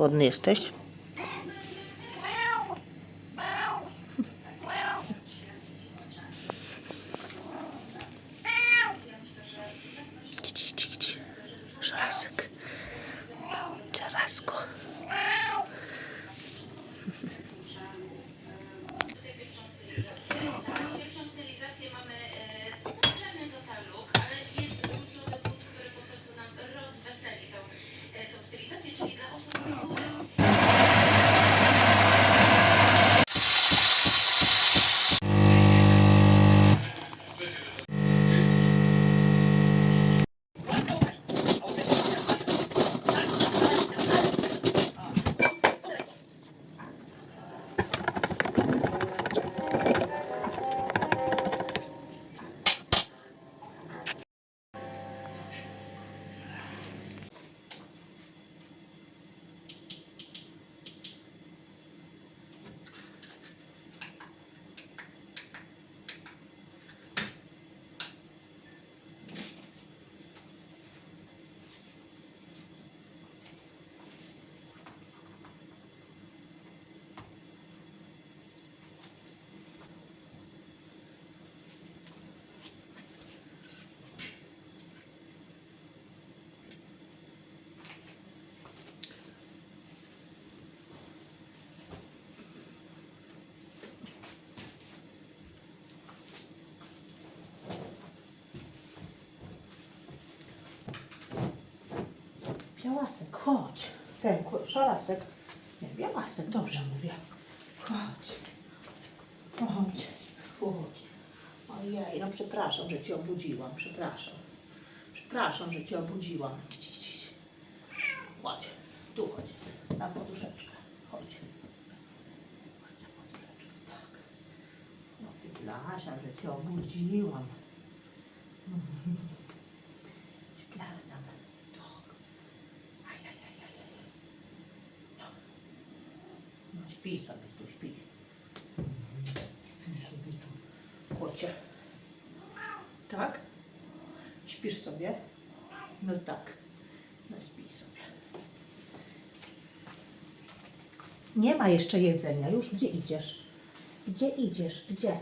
Głodny jesteś? Białasek, chodź. Ten szalasek. Nie, białasek, dobrze mówię. Chodź. Chodź. Chodź. Ojej, no przepraszam, że cię obudziłam. Przepraszam. Przepraszam, że cię obudziłam. Chodź. Tu chodź. Na poduszeczkę. Chodź. Chodź na poduszeczkę. Tak. No przepraszam, że cię obudziłam. Przepraszam. Tak. Ajajajajaj. No. No śpi sobie tu, śpi. Śpi sobie tu. Kocie. Tak? Śpisz sobie? No tak. No sobie. Nie ma jeszcze jedzenia. Już gdzie idziesz? Gdzie idziesz? Gdzie?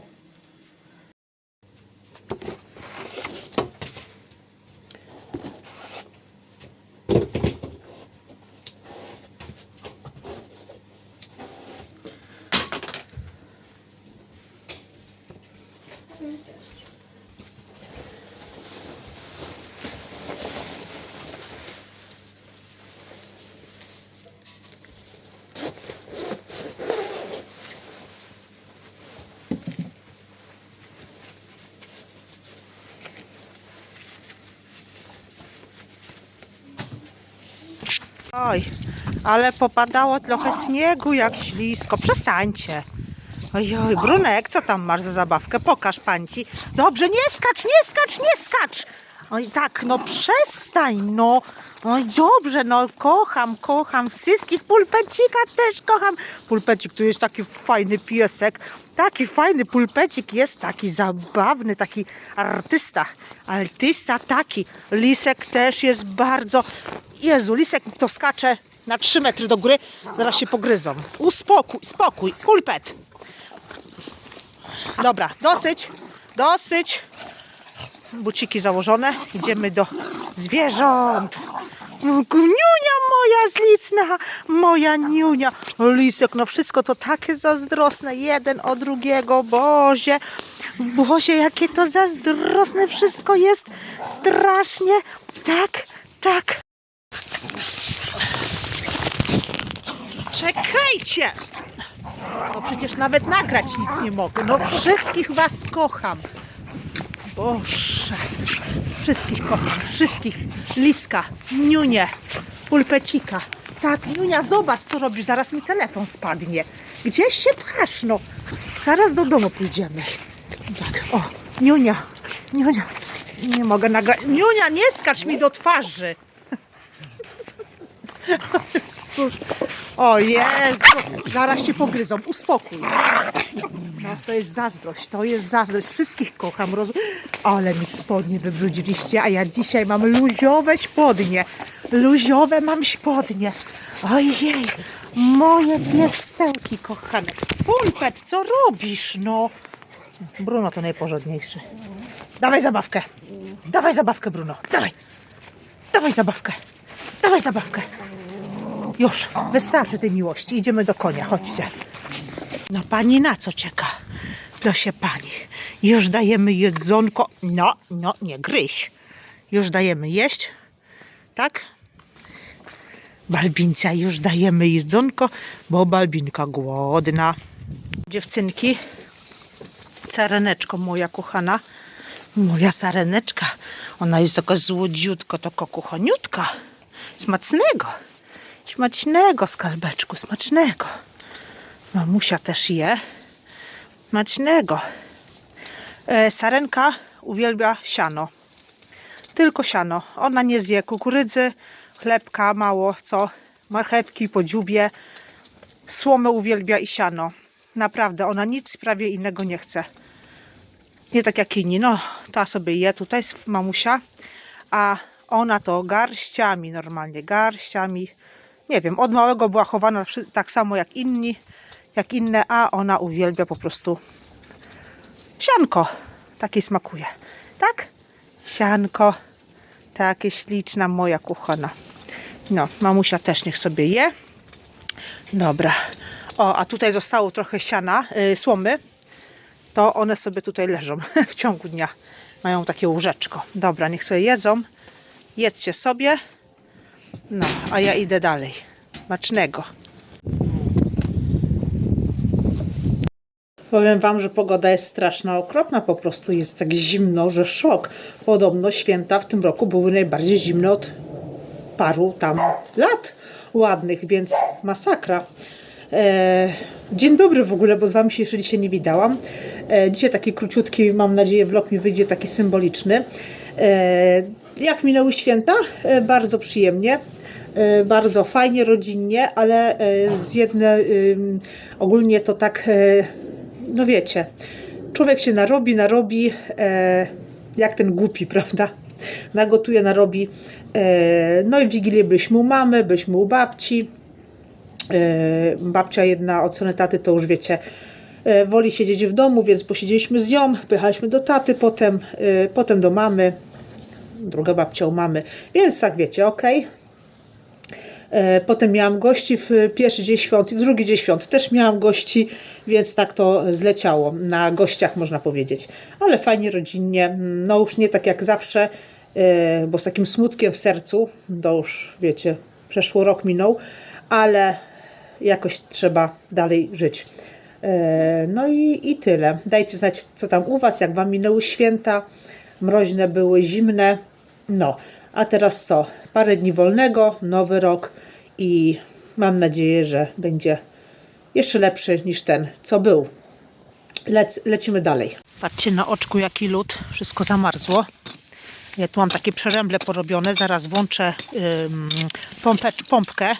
Oj, ale popadało trochę śniegu, jak ślisko. Przestańcie. Ojoj, Brunek, co tam masz za zabawkę? Pokaż panci. Dobrze, nie skacz, nie skacz, nie skacz. Oj, tak, no przestań, no. Oj, dobrze, no kocham, kocham. Wszystkich pulpecika też kocham. Pulpecik, tu jest taki fajny piesek. Taki fajny pulpecik jest, taki zabawny, taki artysta. Artysta taki. Lisek też jest bardzo... Jezu, lisek to skacze na 3 metry do góry. Zaraz się pogryzą. Uspokój, spokój, pulpet. Dobra, dosyć, dosyć. Buciki założone. Idziemy do zwierząt. Niunia moja zlicna, moja niunia. Lisek, no wszystko to takie zazdrosne, jeden o drugiego, Bozie. Bozie, jakie to zazdrosne wszystko jest. Strasznie. Tak, tak. Czekajcie! No przecież nawet nagrać nic nie mogę. No wszystkich was kocham. Boże. Wszystkich kocham. Wszystkich. Liska, Niunię, Pulpecika. Tak, Niunia, zobacz co robisz. Zaraz mi telefon spadnie. Gdzieś się pchasz, no. Zaraz do domu pójdziemy. Tak, o, Niunia, Niunia. Nie mogę nagrać. Niunia, nie skacz mi do twarzy. Jezus. O Jezu. Zaraz się pogryzą. Uspokój. No, to jest zazdrość. To jest zazdrość. Wszystkich kocham. Roz... Ale mi spodnie wybrudziliście, a ja dzisiaj mam luziowe spodnie. Luziowe mam spodnie. Ojej, moje piesełki kochane. Pulpet, co robisz, no? Bruno to najporządniejszy. Dawaj zabawkę. Dawaj zabawkę, Bruno. Dawaj. Dawaj zabawkę. Dawaj zabawkę. Już, wystarczy tej miłości. Idziemy do konia, chodźcie. No pani na co czeka? Proszę pani, już dajemy jedzonko. No, no, nie gryź. Już dajemy jeść. Tak? Balbinca już dajemy jedzonko, bo Balbinka głodna. Dziewczynki, sareneczko moja kochana. Moja sareneczka. Ona jest taka złodziutka, taka kochaniutka. Smacznego. Smacznego, skarbeczku, smacznego. Mamusia też je. Smacznego. E, sarenka uwielbia siano. Tylko siano. Ona nie zje kukurydzy, chlebka, mało co. Marchewki po dziubie. Słomę uwielbia i siano. Naprawdę, ona nic prawie innego nie chce. Nie tak jak inni. No, ta sobie je tutaj, sw- mamusia. A ona to garściami normalnie, garściami. Nie wiem, od małego była chowana tak samo jak inni, jak inne, a ona uwielbia po prostu sianko. Takie smakuje. Tak? Sianko. Takie śliczna moja kochana. No, mamusia też niech sobie je. Dobra. O, a tutaj zostało trochę siana, y, słomy. To one sobie tutaj leżą w ciągu dnia. Mają takie łóżeczko. Dobra, niech sobie jedzą. Jedzcie sobie. No, a ja idę dalej. Smacznego. Powiem Wam, że pogoda jest straszna, okropna po prostu. Jest tak zimno, że szok. Podobno święta w tym roku były najbardziej zimne od paru tam lat ładnych, więc masakra. E, dzień dobry w ogóle, bo z Wami się jeszcze dzisiaj nie widałam. E, dzisiaj taki króciutki, mam nadzieję, vlog mi wyjdzie taki symboliczny. E, jak minęły święta? E, bardzo przyjemnie. E, bardzo fajnie, rodzinnie, ale e, z jedne, ym, ogólnie to tak, no wiecie, człowiek się narobi, narobi, jak ten głupi, prawda? Nagotuje, narobi. No i Wigilię byliśmy u mamy, byliśmy u babci. Babcia jedna od strony taty to już wiecie, woli siedzieć w domu, więc posiedzieliśmy z nią, pychaliśmy do taty, potem, potem do mamy, druga babcia u mamy, więc tak wiecie, ok. E, Potem miałam gości w pierwszy dzień świąt i w drugi dzień świąt też miałam gości, więc tak to zleciało. Na gościach można powiedzieć. Ale fajnie, rodzinnie. No już nie tak jak zawsze, e, bo z takim smutkiem w sercu, to już wiecie, przeszło rok minął, ale jakoś trzeba dalej żyć. E, No i, i tyle. Dajcie znać, co tam u Was, jak Wam minęły święta. Mroźne były, zimne. No, a teraz co? Parę dni wolnego, nowy rok i mam nadzieję, że będzie jeszcze lepszy niż ten, co był. Lec, lecimy dalej. Patrzcie na oczku, jaki lód. Wszystko zamarzło. Ja tu mam takie przeręble porobione. Zaraz włączę ym, pompę, pompkę.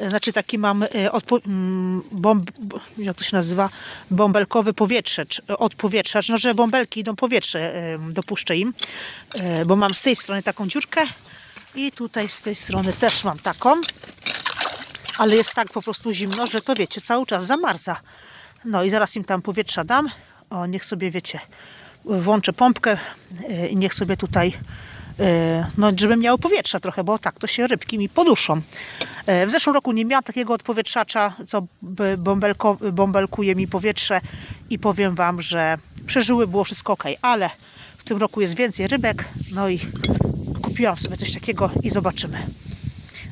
E, Znaczy taki mam odpo- mm, bomb, jak to się nazywa, bąbelkowy powietrzacz, odpowietrzacz, no że bąbelki idą powietrze, ym, dopuszczę im, y, bo mam z tej strony taką dziurkę i tutaj z tej strony też mam taką, ale jest tak po prostu zimno, że to wiecie, cały czas zamarza. No i zaraz im tam powietrza dam, o niech sobie wiecie, włączę pompkę i niech sobie tutaj e, no, żebym miał powietrza trochę, bo tak to się rybki mi poduszą. E, W zeszłym roku nie miałam takiego odpowietrzacza, co bąbelko, bąbelkuje mi powietrze i powiem Wam, że przeżyły, było wszystko ok, ale w tym roku jest więcej rybek, no i kupiłam sobie coś takiego i zobaczymy.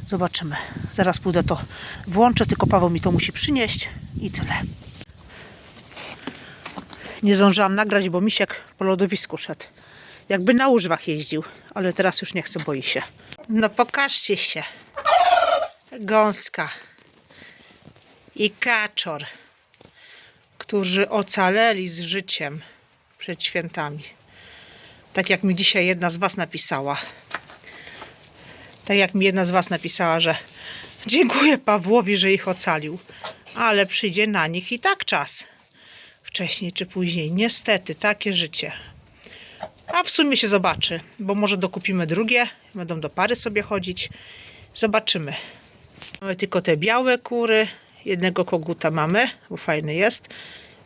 Zobaczymy. Zaraz pójdę to włączę, tylko Paweł mi to musi przynieść i tyle. Nie zdążyłam nagrać, bo misiek po lodowisku szedł. Jakby na łyżwach jeździł, ale teraz już nie chce, boi się. No pokażcie się. Gąska i kaczor, którzy ocaleli z życiem przed świętami. Tak jak mi dzisiaj jedna z Was napisała. Tak jak mi jedna z Was napisała, że dziękuję Pawłowi, że ich ocalił, ale przyjdzie na nich i tak czas. Wcześniej czy później. Niestety, takie życie. A w sumie się zobaczy, bo może dokupimy drugie, będą do pary sobie chodzić. Zobaczymy. Mamy tylko te białe kury. Jednego koguta mamy, bo fajny jest.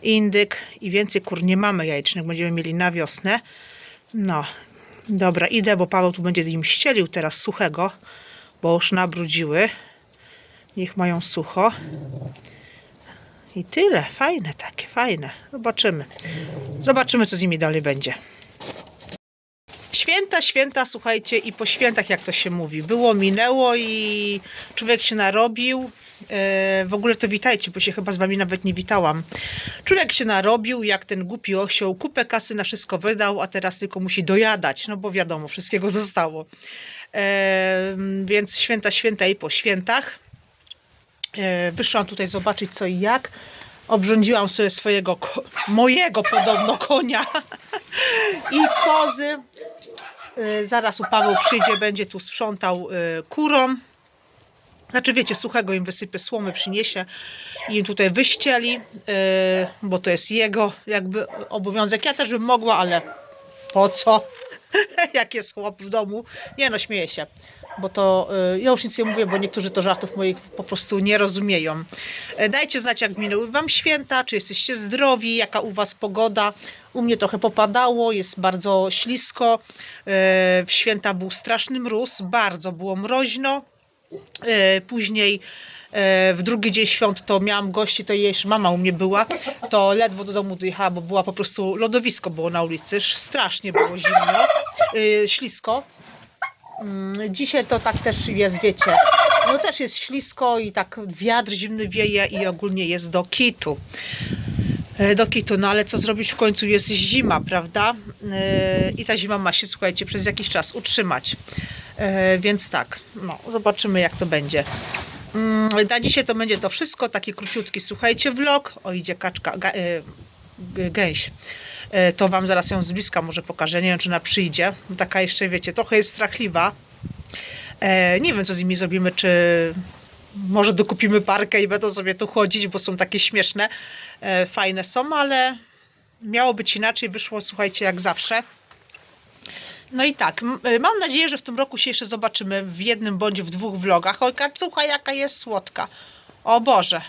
Indyk i więcej kur nie mamy jajecznych. Będziemy mieli na wiosnę. No, dobra, idę, bo Paweł tu będzie im ścielił teraz suchego, bo już nabrudziły. Niech mają sucho. I tyle. Fajne takie, fajne. Zobaczymy. Zobaczymy, co z nimi dalej będzie. Święta, święta, słuchajcie, i po świętach, jak to się mówi, było, minęło i człowiek się narobił. E, w ogóle to witajcie, bo się chyba z wami nawet nie witałam. Człowiek się narobił, jak ten głupi osioł, kupę kasy na wszystko wydał, a teraz tylko musi dojadać, no bo wiadomo, wszystkiego zostało. E, więc święta, święta i po świętach. E, wyszłam tutaj zobaczyć co i jak. Obrządziłam sobie swojego, mojego podobno konia i kozy. E, Zaraz u Paweł przyjdzie, będzie tu sprzątał e, kurom. Znaczy wiecie, suchego im wysypie słomy, przyniesie i im tutaj wyścieli, e, bo to jest jego jakby obowiązek. Ja też bym mogła, ale po co? Jak jest chłop w domu. Nie no, śmieję się, bo to y, ja już nic nie mówię, bo niektórzy to żartów moich po prostu nie rozumieją. E, Dajcie znać, jak minęły Wam święta, czy jesteście zdrowi, jaka u Was pogoda. U mnie trochę popadało, jest bardzo ślisko. E, W święta był straszny mróz, bardzo było mroźno. E, Później w drugi dzień świąt to miałam gości, to jej mama u mnie była, to ledwo do domu dojechała, bo była po prostu lodowisko było na ulicy, sz- strasznie było zimno, ślisko. Mm, Dzisiaj to tak też jest, wiecie, no też jest ślisko i tak wiatr zimny wieje i ogólnie jest do kitu. E, Do kitu, no ale co zrobić w końcu jest zima, prawda? E, I ta zima ma się, słuchajcie, przez jakiś czas utrzymać. E, Więc tak, no, zobaczymy jak to będzie. Mm, Na dzisiaj to będzie to wszystko, taki króciutki, słuchajcie, vlog. O, idzie kaczka, gęś. E, To Wam zaraz ją z bliska może pokażę, nie wiem czy ona przyjdzie. Taka jeszcze, wiecie, trochę jest strachliwa. E, Nie wiem co z nimi zrobimy, czy może dokupimy parkę i będą sobie tu chodzić, bo są takie śmieszne, e, fajne są, ale miało być inaczej, wyszło, słuchajcie, jak zawsze. No i tak, mam nadzieję, że w tym roku się jeszcze zobaczymy w jednym bądź w dwóch vlogach. Oj, kacucha jaka jest słodka. O Boże.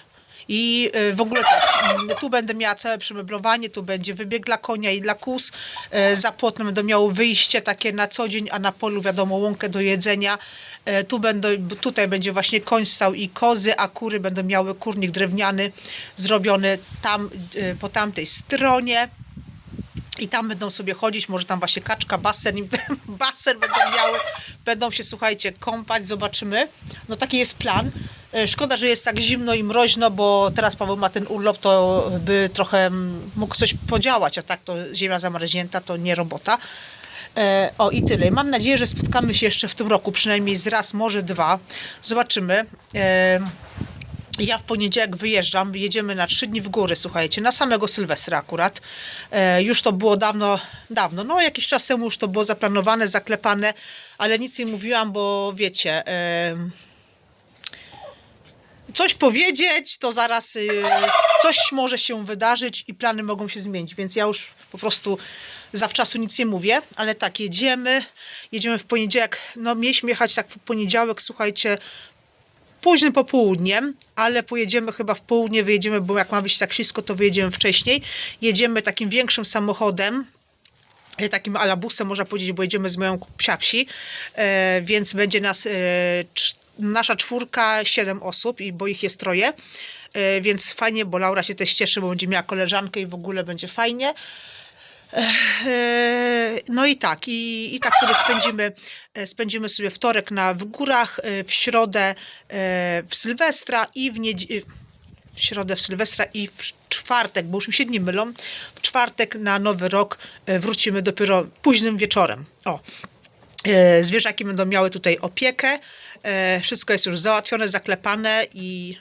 I y, w ogóle tak, mm, tu będę miała całe przemeblowanie, tu będzie wybieg dla konia i dla kus. Y, Za płotnem będą miało wyjście takie na co dzień, a na polu wiadomo łąkę do jedzenia. Y, Tu będą, tutaj będzie właśnie koń stał i kozy, a kury będą miały kurnik drewniany zrobiony tam po tamtej stronie. I tam będą sobie chodzić, może tam właśnie kaczka, basen, basen będą miały, będą się, słuchajcie, kąpać, zobaczymy. No taki jest plan. E, Szkoda, że jest tak zimno i mroźno, bo teraz Paweł ma ten urlop, to by trochę mógł coś podziałać, a tak to ziemia zamarznięta to nie robota. E, O i tyle. Mam nadzieję, że spotkamy się jeszcze w tym roku, przynajmniej z raz, może dwa. Zobaczymy. E, ja w poniedziałek wyjeżdżam, jedziemy na trzy dni w góry, słuchajcie, na samego Sylwestra akurat. Już to było dawno, dawno, no jakiś czas temu już to było zaplanowane, zaklepane, ale nic nie mówiłam, bo wiecie, coś powiedzieć, to zaraz y, coś może się wydarzyć i plany mogą się zmienić, więc ja już po prostu zawczasu nic nie mówię, ale tak, jedziemy, jedziemy w poniedziałek, no mieliśmy jechać tak w poniedziałek, słuchajcie, późnym popołudniem, ale pojedziemy chyba w południe, wyjedziemy, bo jak ma być tak ślisko, to wyjedziemy wcześniej. Jedziemy takim większym samochodem, e, takim alabusem można powiedzieć, bo jedziemy z moją psiapsi, e, więc będzie nas e, nasza czwórka, siedem osób, i bo ich jest troje, e, więc fajnie, bo Laura się też cieszy, bo będzie miała koleżankę i w ogóle będzie fajnie. Eee, No i tak, i, i tak sobie spędzimy, e, spędzimy sobie wtorek na w górach, e, w środę e, w Sylwestra i w niedzielę. W środę w Sylwestra i w czwartek, bo już mi się dni mylą, w czwartek na nowy rok e, wrócimy dopiero późnym wieczorem. O, E, Zwierzaki będą miały tutaj opiekę. e, Wszystko jest już załatwione, zaklepane i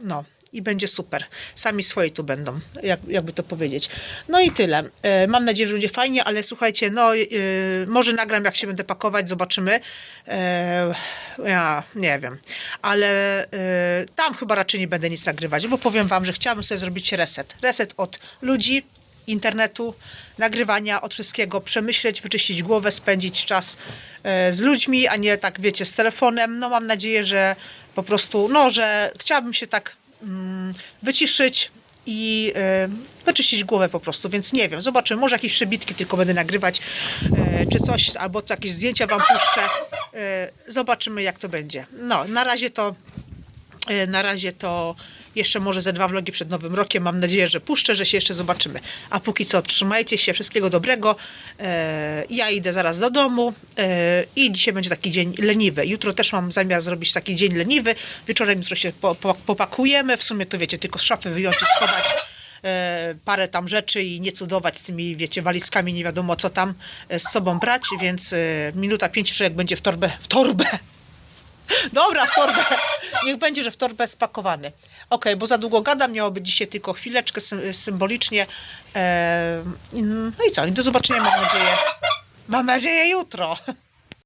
no. I będzie super. Sami swoi tu będą, jak, jakby to powiedzieć. No i tyle. E, Mam nadzieję, że będzie fajnie, ale słuchajcie, no e, może nagram, jak się będę pakować, zobaczymy. E, Ja nie wiem, ale e, tam chyba raczej nie będę nic nagrywać, bo powiem Wam, że chciałabym sobie zrobić reset. Reset od ludzi, internetu, nagrywania, od wszystkiego, przemyśleć, wyczyścić głowę, spędzić czas e, z ludźmi, a nie tak wiecie, z telefonem. No mam nadzieję, że po prostu, no, że chciałabym się tak mm, wyciszyć i e, wyczyścić głowę po prostu, więc nie wiem, zobaczymy, może jakieś przebitki tylko będę nagrywać, e, czy coś, albo jakieś zdjęcia Wam puszczę, e, zobaczymy jak to będzie. No, na razie to E, Na razie to jeszcze może ze dwa vlogi przed Nowym Rokiem. Mam nadzieję, że puszczę, że się jeszcze zobaczymy. A póki co, trzymajcie się, wszystkiego dobrego. E, Ja idę zaraz do domu e, i dzisiaj będzie taki dzień leniwy. Jutro też mam zamiar zrobić taki dzień leniwy. Wieczorem jutro się po, po, popakujemy. W sumie to wiecie, tylko z szafy wyjąć i schować e, parę tam rzeczy i nie cudować z tymi, wiecie, walizkami, nie wiadomo co tam z sobą brać, więc minuta pięć człowiek będzie w torbę, w torbę, Dobra, w torbę. Niech będzie, że w torbę spakowany. Ok, bo za długo gadam, miało być dzisiaj tylko chwileczkę sym- symbolicznie. Eee, no i co? I do zobaczenia mam nadzieję. Mam nadzieję jutro.